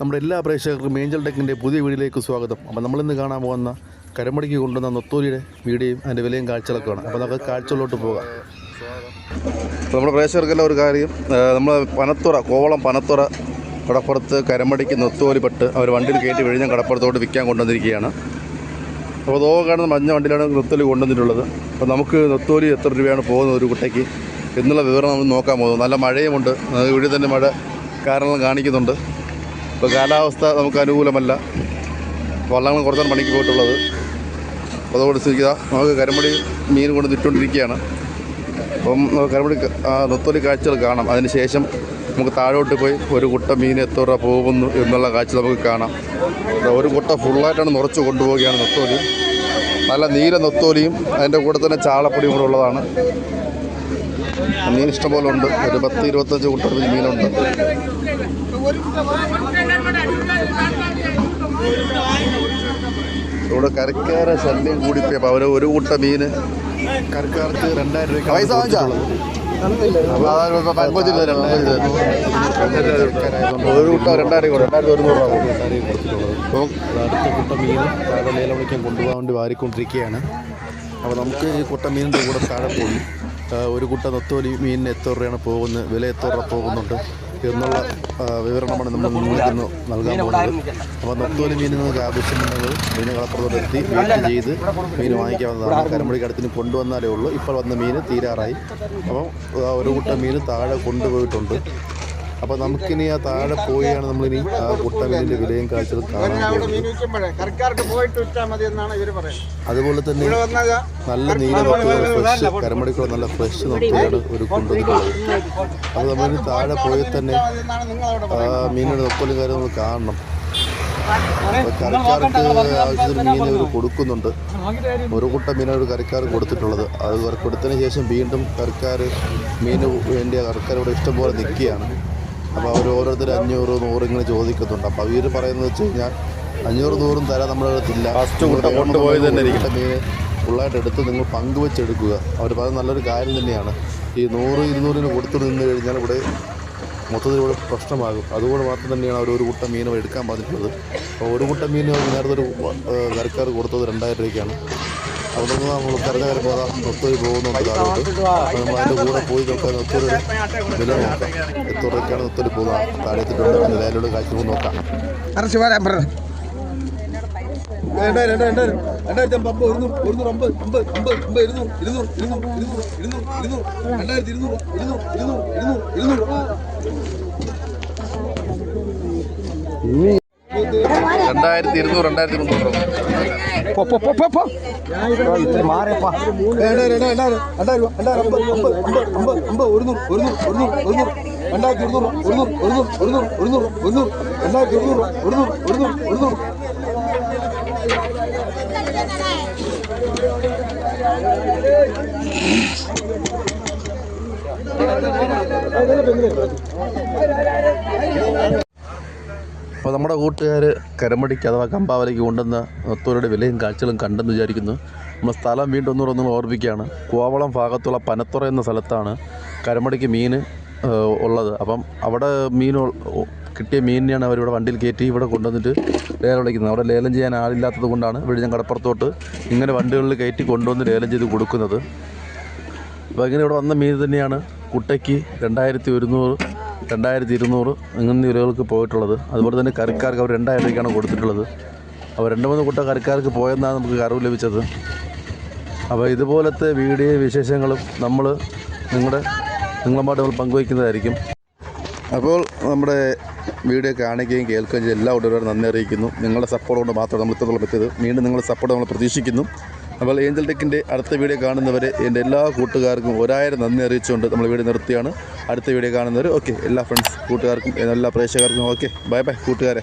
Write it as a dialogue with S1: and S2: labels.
S1: നമ്മുടെ എല്ലാ പ്രേക്ഷകർക്കും ഏഞ്ചൽ ടെക്കിന്റെ പുതിയ വീഡിയോയിലേക്ക് സ്വാഗതം. അപ്പോൾ നമ്മളിന്ന് കാണാൻ പോകുന്ന കരമടിക്ക് കൊണ്ടുവന്ന നൊത്തൂരിയുടെ വീഡിയോയും അതിന്റെ വിലയും കാഴ്ചകളൊക്കെയാണ്. അപ്പോൾ നമുക്ക് കാഴ്ചകളിലോട്ട് പോകാം. നമ്മുടെ പ്രേക്ഷകർക്കെല്ലാം ഒരു കാര്യം നമ്മൾ പനത്തുറ കോവളം പനത്തുറ കടപ്പുറത്ത് കരമടിക്ക് നൊത്തോലി പെട്ട് അവർ വണ്ടിയിൽ കയറ്റി വിഴിഞ്ഞ കടപ്പുറത്തോട്ട് വിൽക്കാൻ കൊണ്ടുവന്നിരിക്കുകയാണ്. അപ്പോൾ അതോ കാണുന്ന മഞ്ഞ വണ്ടിയിലാണ് നൊത്തോലി കൊണ്ടുവന്നിട്ടുള്ളത്. അപ്പോൾ നമുക്ക് നൊത്തോലി എത്ര രൂപയാണ് പോകുന്നത് ഒരു കുട്ടയ്ക്ക് എന്നുള്ള വിവരം നമ്മൾ നോക്കാൻ പോകുന്നു. നല്ല മഴയുമുണ്ട്. ഇവിടെ തന്നെ മഴ കാരണം കാണിക്കുന്നുണ്ട്. ഇപ്പോൾ കാലാവസ്ഥ നമുക്ക് അനുകൂലമല്ല. വള്ളങ്ങൾ കുറച്ചാണ് പണിക്ക് പോയിട്ടുള്ളത്. അതുകൊണ്ട് സ്ഥിതിക്കുക നമുക്ക് കരമ്പടി മീൻ കൊണ്ട് നിട്ടുകൊണ്ടിരിക്കുകയാണ് അപ്പം കരമ്പടി നൊത്തൊലി കാഴ്ചകൾ കാണാം. അതിന് ശേഷം നമുക്ക് താഴോട്ട് പോയി ഒരു കുട്ട മീൻ എത്ര രൂപ പോകുന്നു എന്നുള്ള കാഴ്ച നമുക്ക് കാണാം. ഒരു കുട്ട ഫുള്ളായിട്ടാണ് നിറച്ച് കൊണ്ടുപോവുകയാണ് നൊത്തോലി. നല്ല നീല നൊത്തോലിയും അതിന്റെ കൂടെ തന്നെ ചാളപ്പൊടിയും കൂടെ ഉള്ളതാണ്. മീൻ ഇഷ്ടംപോലെ ഉണ്ട്. ഒരു പത്ത് ഇരുപത്തഞ്ച് കുട്ട മീനുണ്ട്. ഇവിടെ കരക്കാരെ ശല്യം കൂടിപ്പോയപ്പോൾ അവർ ഒരു കൂട്ട മീൻ കരക്കാർക്ക് രണ്ടായിരം രൂപ. പൈസ ഒരു കൂട്ട രണ്ടായിരം രണ്ടായിരത്തി ഒരുന്നൂറ് രൂപ അപ്പം അടുത്ത കുട്ട മീൻ താഴെ ലേലം കൊണ്ടുപോകാൻ വേണ്ടി വാരിക്കൊണ്ടിരിക്കുകയാണ്. അപ്പോൾ നമുക്ക് ഈ കുട്ട മീനിന്റെ കൂടെ താഴെ പോയി. ഒരു കുട്ട നത്തോലി മീനിന് എത്ര രൂപയാണ് പോകുന്നത്? വില എത്ര രൂപ പോകുന്നുണ്ട്? എന്നുള്ള വിവരണമാണ് നമ്മൾ നിങ്ങൾക്ക് നൽകാൻ പോകുന്നത്. അപ്പോൾ നത്തോലി മീൻ നിങ്ങൾക്ക് ആവശ്യമുണ്ടെങ്കിൽ മീൻ കളപ്പുറത്ത് എത്തി വെയിറ്റ് ചെയ്ത് മീൻ വാങ്ങിക്കാവുന്നതാണ്. കരമ്പടി കടത്തിന് കൊണ്ടുവന്നാലേ ഉള്ളൂ. ഇപ്പോൾ വന്ന മീൻ തീരാറായി. അപ്പം ഒരു കൂട്ടം മീൻ താഴെ കൊണ്ടുപോയിട്ടുണ്ട്. അപ്പോൾ നമുക്കിനി ആ താഴെ പോയാണ് നമ്മളിനി ആ കുട്ട മീനിന്റെ വിലയും കാഴ്ചകളും കാണാൻ
S2: ഇവർ
S1: അതുപോലെ തന്നെ നല്ല നീല ഫ്രഷ് കരമടിക്കുള്ള നല്ല ഫ്രഷ് നോക്കിയാണ് ഒരു കൊണ്ടുവരുന്നത് അത് നമ്മളിനി താഴെ പോയി തന്നെ മീനിന്റെ നൊക്കലും കാര്യം നമ്മൾ കാണണം. കരക്കാർക്ക് കറിക്കാർക്ക് ആവശ്യത്തിന് മീൻ അവർ കൊടുക്കുന്നുണ്ട്. ഒരു കൂട്ട മീനാണ് കറിക്കാർ കൊടുത്തിട്ടുള്ളത്. അത് കൊടുത്തതിന് ശേഷം വീണ്ടും കറിക്കാർ മീന് വേണ്ടി കറിക്കാർ ഇവിടെ ഇഷ്ടംപോലെ നിൽക്കുകയാണ്. അപ്പോൾ അവർ ഓരോരുത്തർ അഞ്ഞൂറ് നൂറ് ഇങ്ങനെ ചോദിക്കുന്നുണ്ട് അപ്പോൾ അവർ പറയുന്നത് വെച്ച് കഴിഞ്ഞാൽ അഞ്ഞൂറ് നൂറും തരാൻ നമ്മുടെ അടുത്തില്ല.
S3: ഫസ്റ്റ് കൂട്ട കൊണ്ടുപോയത് തന്നെ.
S1: മീൻ ഫുള്ളായിട്ട് എടുത്ത് നിങ്ങൾ പങ്കുവെച്ചെടുക്കുക. അവർ പറയുന്നത് നല്ലൊരു കാര്യം തന്നെയാണ്. ഈ നൂറ് ഇരുന്നൂറിന് കൊടുത്തു നിന്ന് കഴിഞ്ഞാൽ ഇവിടെ മൊത്തത്തിൽ ഇവിടെ പ്രശ്നമാകും. അതുകൊണ്ട് മാത്രം തന്നെയാണ് അവർ ഒരു കുട്ട മീനും എടുക്കാൻ പറഞ്ഞിട്ടുള്ളത്. അപ്പോൾ ഒരു കുട്ട മീൻ നേരത്തെ ഒരു കരക്കാർ കൊടുത്തത് രണ്ടായിരം രൂപയ്ക്കാണ്. അവിടെ നിന്ന് നമ്മൾ വരെ പോകാം ഒത്തിരി പോകുന്നുണ്ട് താഴോട്ട് നമ്മൾ അതിന്റെ കൂടെ പോയി നോക്കാൻ ഒത്തിരി വില നോക്കാം എത്ര രൂപയ്ക്കാണ് ഒത്തിരി പോകുക താഴെത്തിട്ടുണ്ട്. നിലയിലുള്ള കാഴ്ച നോക്കാം.
S2: രണ്ടായിരം രണ്ടായിരം രണ്ടായിരത്തി അമ്പത് അമ്പത് അമ്പത് അമ്പത് അമ്പത് ഇരുന്നൂറ് ഇരുന്നൂറ് ഇരുന്നൂറ് ഇരുന്നൂറ് ഇരുന്നൂറ് ഇരുന്നൂറ് രണ്ടായിരത്തി ഇരുന്നൂറ് ഇരുന്നൂറ് ഇരുന്നൂറ് ഇരുന്നൂറ് ഇരുന്നൂറ്.
S1: രണ്ടായിരത്തി ഇരുന്നൂറ് രണ്ടായിരത്തി മുന്നൂറ്
S2: രണ്ടായിരത്തി ഇരുന്നൂറ് ഒരുന്നൂറ് ഒരുന്നൂറ് ഒരുന്നൂറ് ഒരുന്നൂറ് ഒരുന്നൂറ് രണ്ടായിരത്തി ഇരുന്നൂറ് ഒരുന്നൂറ് ഒരുന്നൂറ് ഒരുന്നൂറ്.
S1: അപ്പോൾ നമ്മുടെ കൂട്ടുകാർ കരമടിക്ക് അഥവാ കമ്പാവലയ്ക്ക് കൊണ്ടുവന്ന നൊത്തൂരുടെ വിലയും കാഴ്ചകളും കണ്ടെന്ന് വിചാരിക്കുന്നു. നമ്മൾ സ്ഥലം വീണ്ടും ഒന്നുകൂടെ ഒന്ന് ഓർമ്മിക്കുകയാണ്. കോവളം ഭാഗത്തുള്ള പനത്തുറ എന്ന സ്ഥലത്താണ് കരമടിക്ക് മീൻ ഉള്ളത്. അപ്പം അവിടെ മീൻ കിട്ടിയ മീനിനെയാണ് അവരിവിടെ വണ്ടിയിൽ കയറ്റി ഇവിടെ കൊണ്ടുവന്നിട്ട് ലേലം വിളിക്കുന്നത്. അവിടെ ലേലം ചെയ്യാൻ ആളില്ലാത്തത് കൊണ്ടാണ് വിഴിഞ്ഞം കടപ്പുറത്തോട്ട് ഇങ്ങനെ വണ്ടികളിൽ കയറ്റി കൊണ്ടുവന്ന് ലേലം ചെയ്ത് കൊടുക്കുന്നത്. അപ്പോൾ ഇങ്ങനെ ഇവിടെ വന്ന മീൻ തന്നെയാണ്. കുട്ടയ്ക്ക് രണ്ടായിരത്തി ഒരുന്നൂറ് രണ്ടായിരത്തി ഇരുന്നൂറ് അങ്ങനെ വിലകൾക്ക് പോയിട്ടുള്ളത്. അതുപോലെ തന്നെ കറിക്കാർക്ക് അവർ രണ്ടായിരം രൂപയ്ക്കാണ് കൊടുത്തിട്ടുള്ളത്. അപ്പോൾ രണ്ട് മൂന്ന് കൂട്ട കറിക്കാർക്ക് പോയെന്നാണ് നമുക്ക് അറിവ് ലഭിച്ചത്. അപ്പോൾ ഇതുപോലത്തെ വീഡിയോ വിശേഷങ്ങളും നമ്മൾ നിങ്ങളുടെ നിങ്ങളുമായിട്ട് നമ്മൾ പങ്കുവയ്ക്കുന്നതായിരിക്കും. അപ്പോൾ നമ്മുടെ വീഡിയോ കാണിക്കുകയും കേൾക്കുകയും എല്ലാ ഉടനെ നന്ദി അറിയിക്കുന്നു. നിങ്ങളുടെ സപ്പോർട്ട് കൊണ്ട് മാത്രമേ നമ്മൾ ഇത്രത്തോളം എത്തിയത്. വീണ്ടും നിങ്ങളുടെ സപ്പോർട്ട് നമ്മൾ പ്രതീക്ഷിക്കുന്നു. അപ്പോൾ ഏഞ്ചൽ ടെക്കിന്റെ അടുത്ത വീഡിയോ കാണുന്നവരെ എന്റെ എല്ലാ കൂട്ടുകാർക്കും ഒരായിരം നന്ദി അറിയിച്ചുകൊണ്ട് നമ്മൾ വീഡിയോ നിർത്തിയാണ്. അടുത്ത വീഡിയോ കാണുന്നവർ ഓക്കെ എല്ലാ ഫ്രണ്ട്സ് കൂട്ടുകാർക്കും എല്ലാ പ്രേക്ഷകർക്കും ഓക്കെ ബൈ ബൈ കൂട്ടുകാരെ.